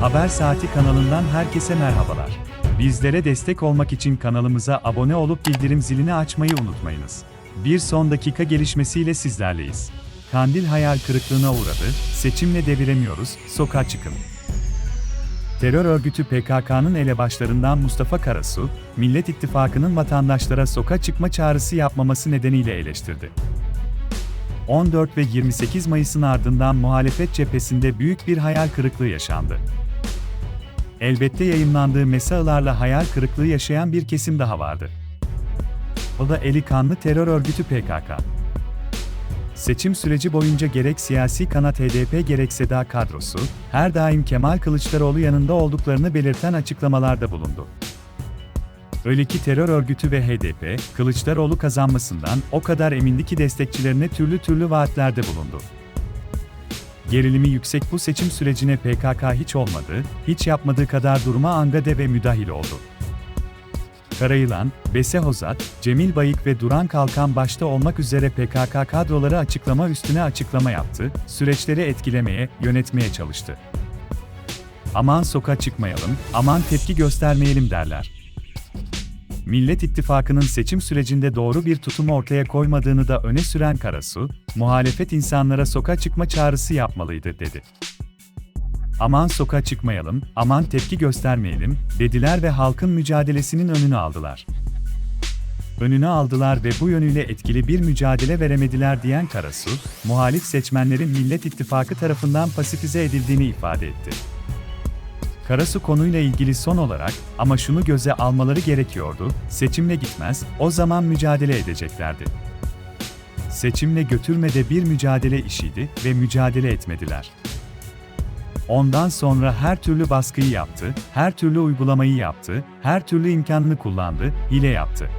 Haber Saati kanalından herkese merhabalar. Bizlere destek olmak için kanalımıza abone olup bildirim zilini açmayı unutmayınız. Bir son dakika gelişmesiyle sizlerleyiz. Kandil hayal kırıklığına uğradı, seçimle deviremiyoruz, sokağa çıkın. Terör örgütü PKK'nın elebaşlarından Mustafa Karasu, Millet İttifakı'nın vatandaşlara sokağa çıkma çağrısı yapmaması nedeniyle eleştirdi. 14 ve 28 Mayıs'ın ardından muhalefet cephesinde büyük bir hayal kırıklığı yaşandı. Elbette yayınlandığı mesajlarla hayal kırıklığı yaşayan bir kesim daha vardı. O da eli kanlı terör örgütü PKK. Seçim süreci boyunca gerek siyasi kanat HDP gerekse daha kadrosu, her daim Kemal Kılıçdaroğlu yanında olduklarını belirten açıklamalarda bulundu. Öyle ki terör örgütü ve HDP, Kılıçdaroğlu kazanmasından o kadar emindi ki destekçilerine türlü türlü vaatlerde bulundu. Gerilimi yüksek bu seçim sürecine PKK hiç olmadı, hiç yapmadığı kadar duruma angade ve müdahil oldu. Karayılan, Bese Hozat, Cemil Bayık ve Duran Kalkan başta olmak üzere PKK kadroları açıklama üstüne açıklama yaptı, süreçleri etkilemeye, yönetmeye çalıştı. Aman sokağa çıkmayalım, aman tepki göstermeyelim derler. Millet İttifakı'nın seçim sürecinde doğru bir tutum ortaya koymadığını da öne süren Karasu, muhalefet insanlara sokağa çıkma çağrısı yapmalıydı dedi. Aman sokağa çıkmayalım, aman tepki göstermeyelim, dediler ve halkın mücadelesinin önünü aldılar. Önünü aldılar ve bu yönüyle etkili bir mücadele veremediler diyen Karasu, muhalif seçmenlerin Millet İttifakı tarafından pasifize edildiğini ifade etti. Karasu konuyla ilgili son olarak, ama şunu göze almaları gerekiyordu, seçimle gitmez, o zaman mücadele edeceklerdi. Seçimle götürmede bir mücadele işiydi ve mücadele etmediler. Ondan sonra her türlü baskıyı yaptı, her türlü uygulamayı yaptı, her türlü imkanını kullandı, hile yaptı.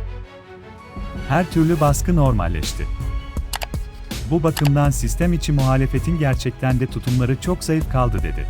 Her türlü baskı normalleşti. Bu bakımdan sistem içi muhalefetin gerçekten de tutumları çok zayıf kaldı dedi.